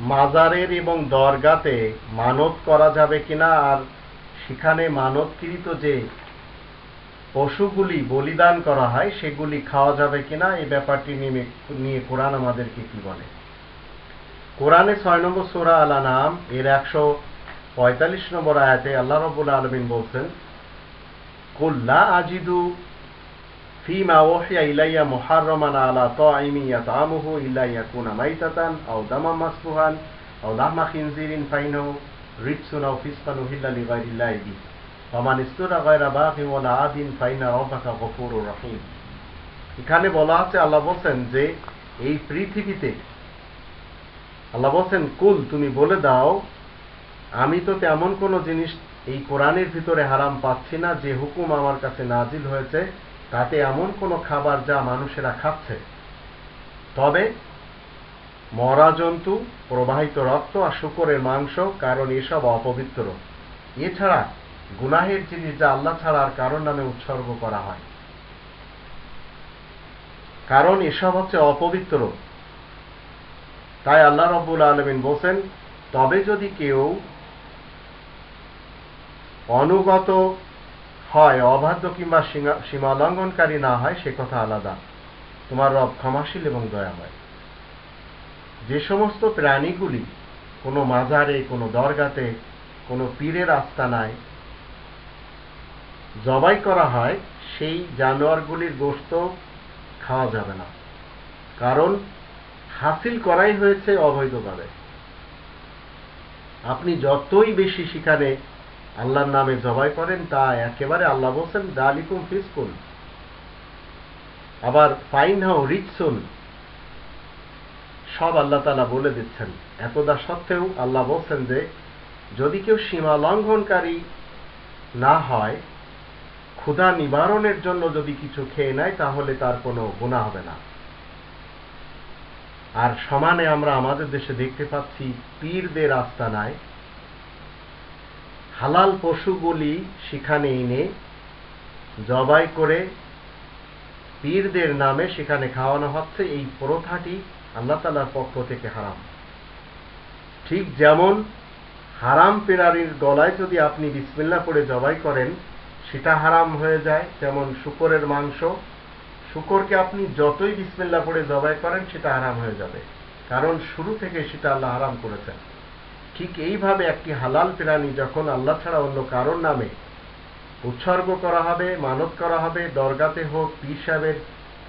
মাজারের এবং দরগাতে মানত করা যাবে কিনা আর সেখানে মানতকৃত যে পশুগুলি বলিদান করা হয়, সেগুলি খাওয়া যাবে কিনা, এই ব্যাপারটি নিয়ে নিয়ে কোরআন আমাদেরকে কি বলে? কোরআনে ছয় নম্বর সোরা আলা নাম এর একশো পঁয়তাল্লিশ নম্বর আয়াতে আল্লাহ রবুল আলমিন বলছেন, কুল্লা আজিদু فيما أوحي إلي محرما على طاعم يطعمه إلا يكون ميتة أو دما مسفوحا أو لحم خنزير فإنه رجس أو فسقا أهل لغير الله به ومن استر غير باغ ولا عاد فإن ربك غفور رحيم এখানে বলা আছে আল্লাহ বলছেন যে এই পৃথিবীতে আল্লাহ বলছেন কুল তুমি বলে দাও আমি তো তেমন কোনো জিনিস এই কোরআনের ভিতরে হারাম পাচ্ছি না যে হুকুম আমার কাছে নাজিল হয়েছে তাতে এমন কোনো খাবার যা মানুষেরা খাচ্ছে। তবে মরা জন্তু, প্রবাহিত রক্ত আর শুকরের মাংস, কারণ এসব অপবিত্র। এছাড়া গুনাহের জিনিস যা আল্লাহ ছাড়া আর কারণ নামে উৎসর্গ করা হয়। কারণ এসব হচ্ছে অপবিত্র। তাই আল্লাহ রব্বুল আলমিন বলছেন, তবে যদি কেউ অনুগত হয় অবাধ্য কিংবা সীমা লঙ্ঘনকারী না হয়, সে কথা আলাদা। তোমার রব ক্ষমাশীল এবং দয়াময়। যে সমস্ত প্রাণীগুলি কোনো মাজারে, কোনো দরগাতে, কোনো পীরের আস্তানায় জবাই করা হয়, সেই জানোয়ারগুলির গোস্ত খাওয়া যাবে না। কারণ হাসিল করাই হয়েছে অবৈধভাবে। আপনি যতই বেশি সেখানে আল্লাহর নামে জবাই করেন, তা একেবারে আল্লাহ বলছেন, দালিকুম ফিসকুল আবার ফাইন হাও রিচসুন সব আল্লাহ তালা বলে দিচ্ছেন। এতদা সত্ত্বেও আল্লাহ বলছেন যে, যদি কেউ সীমা লঙ্ঘনকারী না হয়, ক্ষুধা নিবারণের জন্য যদি কিছু খেয়ে নেয়, তাহলে তার কোনো গুণা হবে না। আর সমানে আমরা আমাদের দেশে দেখতে পাচ্ছি, পীরদের আস্তানায় হালাল পশুগুলি সেখানে এনে জবাই করে পীরদের নামে সেখানে খাওয়ানো হচ্ছে। এই প্রথাটি আল্লাহ তালার পক্ষ থেকে হারাম। ঠিক যেমন হারাম পেরারির গলায় যদি আপনি বিসমিল্লা করে জবাই করেন, সেটা হারাম হয়ে যায়। যেমন শুকরের মাংস, শুকরকে আপনি যতই বিসমিল্লা করে জবাই করেন, সেটা হারাম হয়ে যাবে। কারণ শুরু থেকে সেটা আল্লাহ হারাম করেছেন। ঠিক এইভাবে একটি হালাল প্রাণী যখন আল্লাহ ছাড়া অন্য কারোর নামে উৎসর্গ করা হবে, মানত করা হবে, দরগাতে হোক, পীর সাহেবের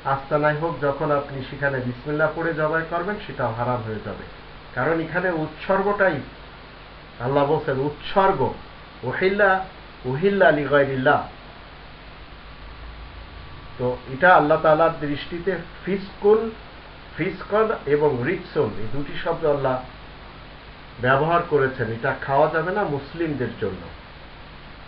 আস্তানায় হোক, যখন আপনি সেখানে বিসমিল্লা পড়ে জবাই করবেন, সেটাও হারাম হয়ে যাবে। কারণ এখানে উৎসর্গটাই আল্লাহ বলছেন, উৎসর্গ। ওহিল্লা উহিল্লা লিগাইল্লাহ তো এটা আল্লাহ তালার দৃষ্টিতে ফিসকুল ফিসকল এবং রিকসন, এই দুটি শব্দ আল্লাহ ব্যবহার করেছেন এটা খাওয়া যাবে না মুসলিমদের জন্য।